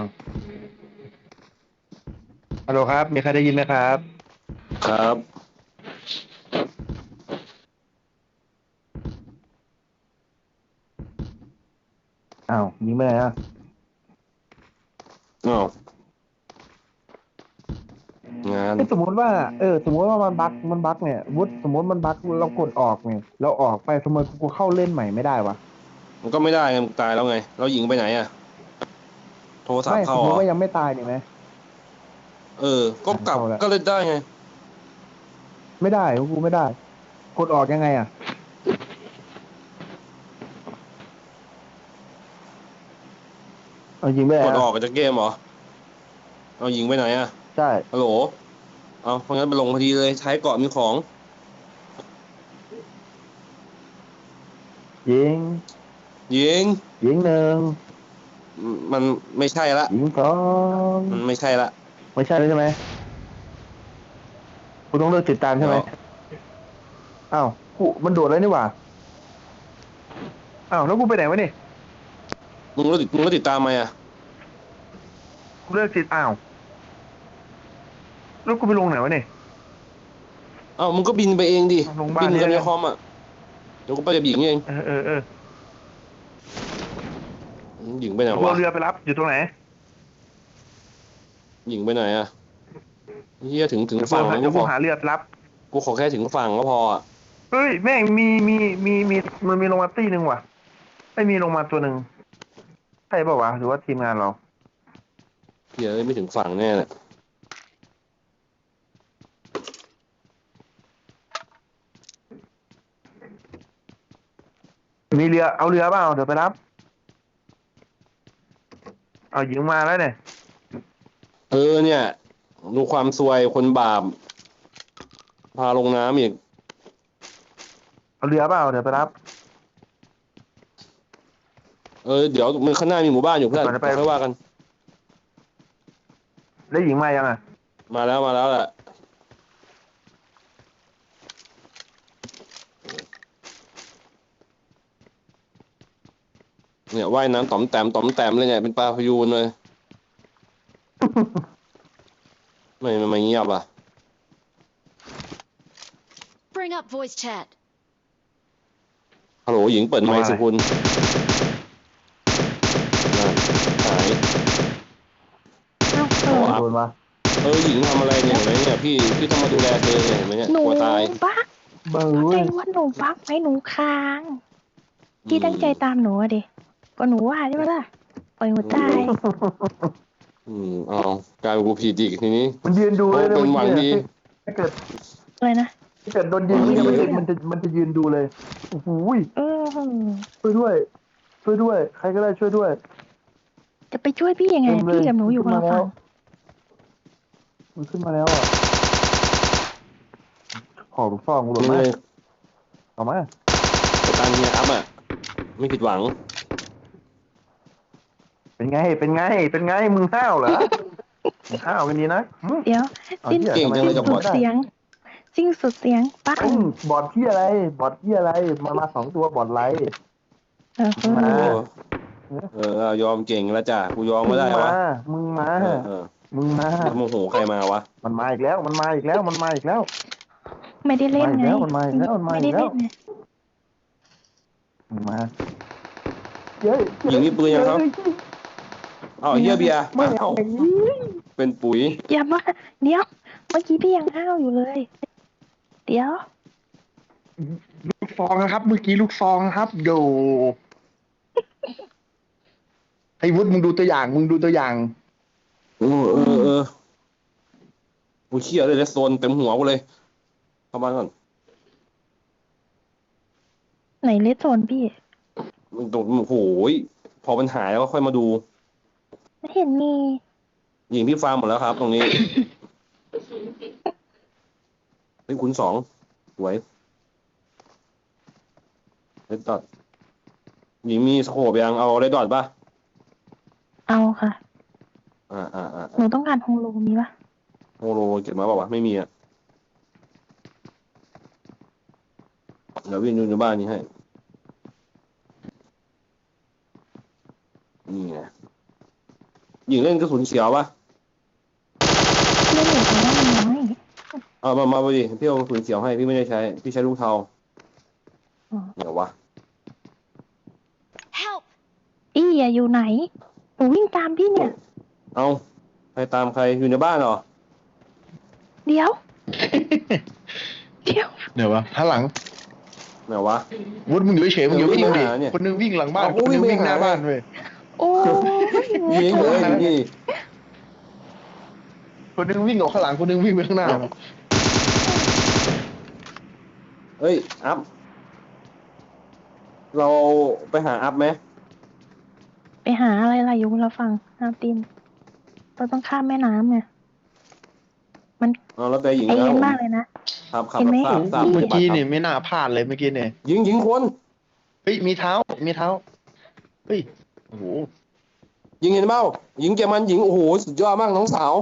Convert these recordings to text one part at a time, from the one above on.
เอาฮัลโหลครับ มีใครได้ยินไหมครับ ครับ อ้าวยิงไม่ได้อะอ้าวงานสมมติว่า เออ สมมติว่ามันบั๊กมันบั๊กเนี่ยวุฒสมมติมันบั๊กเรากดออกเนี่ย เราออกไปทำไมกูเข้าเล่นใหม่ไม่ได้วะ มันก็ไม่ได้ไงมึงตายแล้วไงแล้วหญิงไปไหนอะโทรศัพไม่ท์สเข้ามมเหรติอว่ายังไม่ตายเนี่ยไหมเออ ก็กลับเข้าแล้วก็เล่นได้ไง ไม่ได้กูไม่ได้ กดออกยังไงอะเอายิงไม่ได้กดออะอกจากเกมเหรอ เอาหญิงไปไหนอะ ใช่ ฮัลโหล เอาเพราะงั้นไปลงพอดีเลย ใช้เกาะมีของ ยิง ยิง ยิงหนึ่ง มันไม่ใช่ละยิงสองมันไม่ใช่ละไม่ใช่เลยใช่ไหมกูต้องเลิกติดตามใช่ไหมอ้าวกูมันโดดแล้วนี่หว่าอ้าวแล้วกูไปไหนวะนี่มึงก็ติดมึงก็ติดตามมาอะกูเลิกติดอ้าวแล้วกูไปลงไหนวะนี่เอ้ามึงก็บินไปเองดิลงบ้านบินกันเนี่ในยคอมอะเดี๋ยวกูไปกับหญิงเองเออเออเออ หญิงไปไหนกูวะเอาเรือไปรับ อยู่ตรงไหน หญิงไปไหนอะเฮียถึงถึงเดี๋ยวกูฝั่งหาแล้วเดี๋ก็ยวพกูอหาเรือไปรับ กูขอแค่ถึงฝั่งก็พออะเฮ้ยแม่งมีมีมีมีมันมีลงมาตีหนึ่งว่ะไม่มีลงมาตัวหนึ่งใช่ป่าวะหรือว่าทีมงานเราเฮียไม่ถึงฝั่งแน่เลยมีเรือเอาเรือเปล่าเดี๋ยวไปรับ เอาหญิงมาแล้วเนี่ย เออเนี่ยดูความซวยคนบาป พาลงน้ำอีก เอาเรือเปล่าเดี๋ยวไปรับ เออเดี๋ยวมันข้างหน้ามีหมู่บ้านอยู่เพื่อนก่อนจะไป ค่อยว่ากัน แล้วหญิงมายังอะ มาแล้วมาแล้วแหละ เนี่ยว่ายน้ำต่อมแต้มต่อมแต้มเลยเนี่ยเป็นปลาพยูนเลยไม่ไม่ไม่เงียบอะ Bring up voice chat. ฮัลโหลหญิงเปิดไมค์ว่าสิคุณนั่นหายเอ้าเออโดนมาเออหญิงทำอะไรเนี่ยเห็นไหมเนี่ยพี่พี่ต้องมาดูแลเธอเนี่ยเห็นไหมเนี่ยหนูกลัวตายบักเบ้ยเข้าใจว่าหนูบักไหมหนูค้าง พี่ตั้งใจตามหนูอะดิ ก็หนูว่าใช่ไหมล่ะปล่อยหนูตายอืมเอากลายเป็นกูผิดอีกทีนี้ มันยืนดูโอ้เลยนะเป็นหวังดี ถ้าเกิดอะไรนะ ถ้าเกิดโดนยิงเนี่ยมันจะมันจะมันจะยืนดูเลยโอ้โหยเออ ช่วยด้วย ช่วยด้วย ใครก็ได้ช่วยด้วยจะไปช่วยพี่ยังไง เต็มเลยพี่กับหนูอยู่คนละขึ้นมาแล้ฝั่วงมันขึ้นมาแล้วอะขอลูกซองกูหลมึดงมาเลยเอามาสตาร์เฮียอัพอะ ไม่ผิดหวัง เป็นไง เป็นไง เป็นไง มึงห้าวเหรอมึงห้าวกันดีนะหึ เดี๋ยวเอาสิ้นเหี้ยเก่งจังเลยสิ้นกับสุบอดทเสียงสิ้นสุดเสียงปังเอ้ยบอดที่อะไร บอดที่อะไร มามาสองตัวบอดไลท์ เออมาโอ้เออเอายอมเก่งแล้วจ้ะกูยอมมึก็งได้วะมามึงมา เออเออมึงมาโมโหใครมาวะมันมาอีกแล้ว มันมาอีกแล้ว มันมาอีกแล้ว ไม่ได้เล่นไงมาอีกแล้วมันมาอีกแล้วมันมาอีไม่ได้กแล้ว เล่นไงมึงมาเย้ยหญิงมีปืนยังครับ เอ้าเฮียเบียร์ไม่เอ้าเอาอย่างนี้เป็นปุ๋ยอย่ามาเดี๋ยว เมื่อกี้พี่ยังห้าวอยู่เลย เดี๋ยว ลูกซองนะครับ เมื่อกี้ลูกซองครับโยไอ้วุฒิมึงดูตัวอย่าง มึงดูตัวอย่างเออเออเออกูเชี่ยเลยเลสโซนเต็มหัวกูเลยเข้าบ้านก่อนไหนเลสโซนพี่ มันตรงโอ้โหยพอมันหายแล้วก็ค่อยมาดู ไม่เห็นมี หญิงที่ฟาร์มหมดแล้วครับ ตรงนี้เป็นคุณสองสวยเลดดอทหญิงมีสโคปยังเอาเลดดอทป่ะ เอาค่ะ อ่าอ่าอ่าหนูต้องการโฮโลมีปะโฮโลเก็บมาเปล่าวะไม่มีอะ เดี๋ยววิ่งดูในบ้านนี้ให้ นี่ไง หญิงเล่นกระสุนเขียวปะเล่นอยู่แต่ว่ามันน้อยเอามามาไปดิพี่เอากระสุนเขียวให้พี่ไม่ได้ใช้ พี่ใช้ลูกเทาอ๋อเดี๋ยววะ Help! อี้อะอยู่ไหนหนูวิ่งตามพี่เนี่ย เอาใครตามใครอยู่ในบ้านเหรอ เดี๋ยว เดี๋ยวเดี๋ยววะข้างหลังไหนวะ วุฒิมึงอยู่เฉยๆมึงอย่าวิ่งดิเดี๋ยววิ่งไปหาเนี่ยคนนึงวิ่งหลังบ้าน เอาคนนึงวิ่วิ่งงไปหน้าหา บ้านเว้ย โอ้ ยยิงเลยอยู่นี่คนนึงวิ่งออกข้างหลังคนนึงวิ่งไปข้างหน้าเฮ้ยอัพเราไปหาอัพไหมไปหาอะไรล่ะอยู่เราฟังน้ำตินเราต้องข้ามแม่น้ำไงเอาแล้วแต่หญิงไอนะเย็นผมมากเลยนะครับครับเห็นไหมทราบทราบเมื่อกี้ปฏิบัติเนี่ยไม่น่าพลาดเลยเมื่อกี้เนี่ยหญิงหญิงคนเฮ้ยมีเท้ามีเท้าเฮ้ยโอ้โห หญิงเห็นเปล่าหญิงแกมันหญิงโอ้โหสุดยอดมากน้องสาว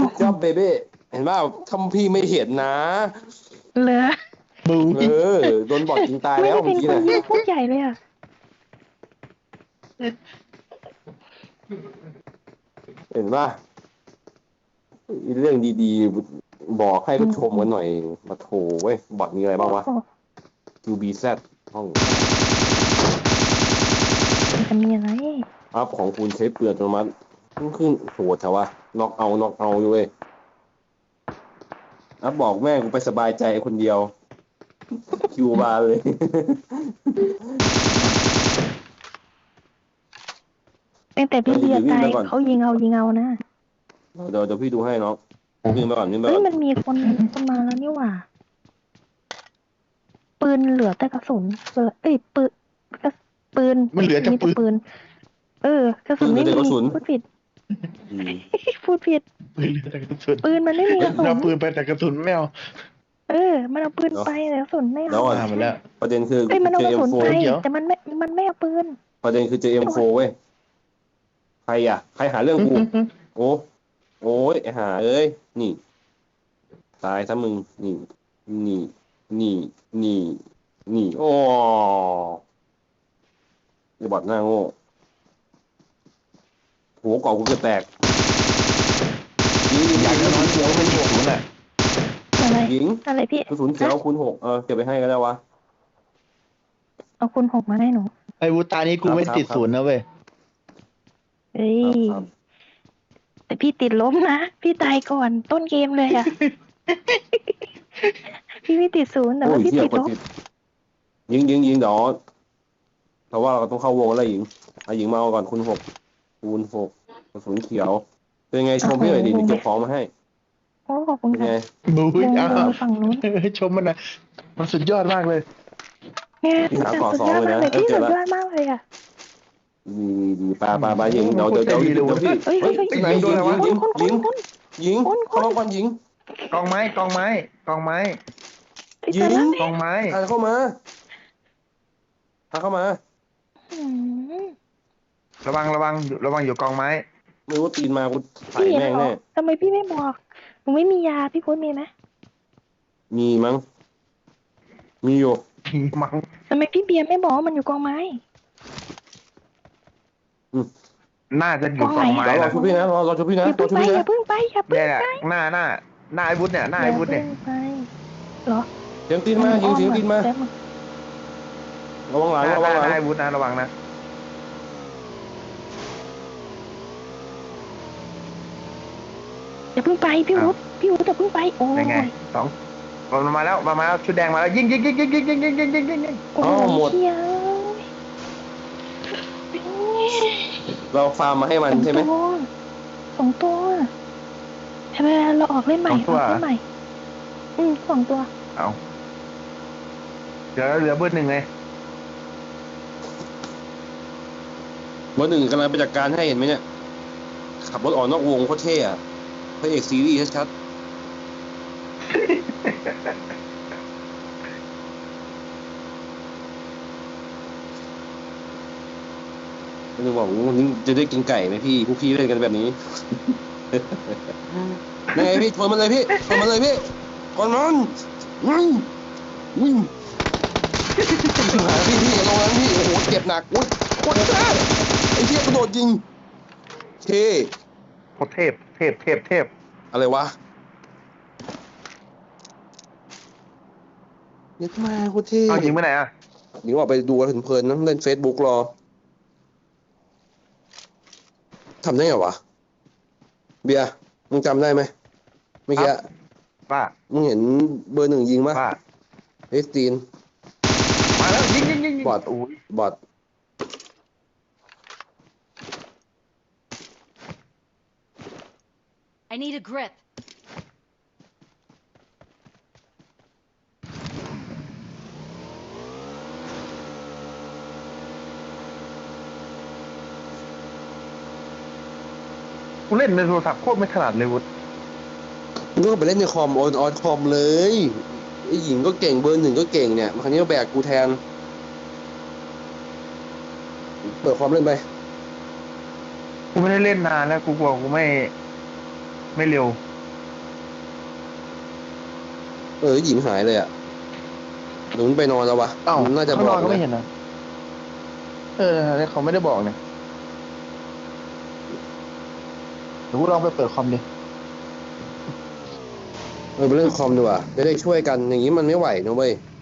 สุดยอดเบเบ้เห็นเปล่าทำพี่ไม่เห็นนะเหลือบูเออโดนบอดยิงตายไม่แล้วได้เมื่เป็อนกี้คนเนี่ยยิ่งพูดใหญ่เลยอะเห็นป่ะเรื่องดีๆ บอกให้ผู้ชมกันหน่อย มาโถเว้ย บอดมีอะไรบ้างวะโอ้ QBZ ห้องมันจะมีอะไร อัพของคุณใช้เปลือกอัตโนมัติขึ้นโหดแต่ว่าน็อกเอาน็อกเอาอยู่เว้ยอัพบอกแม่กูไปสบายใจคนเดียว คิวบาร์เลย ตั้งแต่พี่เบียร์ตายวิ่งไปก่อนเขายิงเอายิงเอานะเดี๋ยวเดี๋ยวพี่ดูให้น้องวิ่งไปก่อนวิ่งไปเฮ้ยก่อนมันมีคนคนมาแล้วนี่หว่า ปืนเหลือแต่กระสุนเหลือเอ้ยปืนกระปืนมันเหลือแต่ปืน ปืน เออกระสุนไม่มีพูดผิดอืมพูดผิดปืนเหลือแต่กระสุนปืนมันไม่มีกระสุนเราปืนไปแต่กระสุนไม่เอาเออ มันเอาปืนไปแต่กระสุนไม่แล้วเอาอะมาหมดแล้วประเด็นคือเอ้ยมันเอากระสุน JM4 ไปเดี๋ยวแต่มันไม่มันไม่เอาปืน ประเด็นคือ JM4 เว้ยใครอะใครหาเรื่องกูโอ้โอ้ยไอ้หาเอ้ยนี่ตายซะมึงนี่ นี่ นี่ นี่ นี่ โอ้ไอ้บอดหน้าโง่ หัวกรอบกูจะแตกยิงยิงอยากยิจะงนอนเสียวเป็นหกน่ะอะไรยิงอะไรพี่กระสุนเขียวคูณหกเออเก็บไปให้ก็ได้วะ เอาคุณหกมาให้หนูไอ้วูตานี้กูไม่ครับติดศูนย์นะเว้ยเอ้ยครับ แต่พี่ติดล้มนะพี่ตายก่อนต้นเกมเลยอะ พี่ไม่ติดศูนย์แต่โอ้ว่ายพี่เหี้ยติดกดล้มติดยิงยิงยิงเดี๋ยวเพราะว่าเราต้องเข้าวงแล้วหญิงเอาหญิงมาเอาก่อนคูณหก คูณหกกระสุนเขียว เป็นไงชมพี่หน่อยดิเดี๋ยวเก็บของมาให้โอ้ขอบคุณเป็นค่ะไงบูวงอ้าววงฝั่งนู้นชมมันนะมันสุดยอดมากเลย เนี่ยพี่หาสุดก่อยอสองดเลยมากนะเลยเอ้ยพี่เจสุอดแล้วยอดมากเลยอะดีดีดีปลาปลาปลาหญิงเดี๋ยวเดี๋ยวเดี๋ยวเดี๋ยวพี่เฮ้ยเฮ้ยเฮ้ยไหนหญิงหญิงหญิงคนคหญินงคนหญิงคนคนเข้ามาก่อนหญิงกองไม้กองไม้กองไม้ไอ้ยิตางละกองไม้พาเข้ามาพาเข้ามา อืม ระวังระวังระวังอยู่กองไม้ไม่รู้ตีนมากูใส่พี่แม่งเหรอแน่ทำไมพี่ไม่บอกหนูไม่มียาพี่พุทธมีไหมมีมั้ง มีอยู่มังทำไมพี่เบียร์ไม่บอกว่ามันอยู่กองไม้ น่าจะอยู่กองไม้เดี๋ยวรอนะชุบพี่นะรอรอชุบพี่นะอย่ารอเพิ่งชุบไปพี่อย่านะเพิ่งไปอย่าเพิ่งเนี่ยแหละไปหน้าหน้าหน้าไอ้วุฒิเนี่ยหน้าไอ้วุฒิเนี่ยอย่าเพิ่งไปเหรอเสียงตีนมายิงเสียงตีนมาแป๊บงระวังหลังหน้าระหวัน้างหลังไอ้วุฒินะระวังนะ อย่าเพิ่งไปพี่วุฒิพี่วุฒิอย่าเพิ่งไปโอ้ยยังไงสองมันมาแล้วมามาแล้วชุดแดงมาแล้วยิงยิงยิงยิงยิงยิงยิงยิงยิงยิงยิงโอ้ยเชี่ยเราฟาร์มมาให้มันใช่ไหมสองตัวทำไมเราออกเล่นใหม่ออกเล่นใหม่ อืมสองตัว เอาเดี๋ยวเหลือเบอร์หนึ่งไงเบอร์หนึ่งกำลังไปจัดการให้เห็นไหมเนี่ยขับรถออกนอกวงโคตรเท่อะ พระเอกซีรีส์ชัดๆไม่รู้ว่าโอ้โหนี่จะได้กินไก่ไหมพี่พวกพี่เล่นกันแบบนี้ยังไงพี่ชนมันเลยพี่ชนมันเลยพี่ชนมันวิ่งวิ่งหาพี่พี่ลงนั้นพี่โอ้โหเจ็บหนักอุ้ยโคตรแซ่บไอ้เหี้ยกระโดดยิงเท่โคตรเทพ เทพเทพเทพอะไรวะเยัดมาโคตรเท่เอายิงไปไหนอะหญิงว่าไปดูกันเพลินๆนะเล่นเฟซบุ๊กรอทำได้ไงวะ เบียร์มึงจำได้ไหมเมื่อกี้ป้ามึงเห็นเบอร์หนึ่งยิงปะป้าเอสตีนมาแล้วยิงยิงยิงยิงบอดโอ้ยบอด I need a grip. กูเล่นในโทรศัพท์โคตรไม่ถนัดเลยวุฒมึงก็ไปเล่นในคอมออนออนคอมเลยไอ้หญิงก็เก่งเบอร์หนึ่งก็เก่งเนี่ยคราวนี้ก็แบกกูแทน เปิดคอมเล่นไป กูไม่ได้เล่นนานแล้ว กูกลัวกูไม่ ไม่เร็ว เออหญิงหายเลยอะหนูไปนอนแล้ววะเอ้าน่าจะข้างบนออกกก็ไม่นะเห็นนะเออแล้วเขาไม่ได้บอกเนี่ยเดี๋ยวกูลองไปเปิดคอมดิเออไปเล่นคอมดีกว่าจะได้ช่วยกันอย่างนี้มันไม่ไหวนะเว้ยเ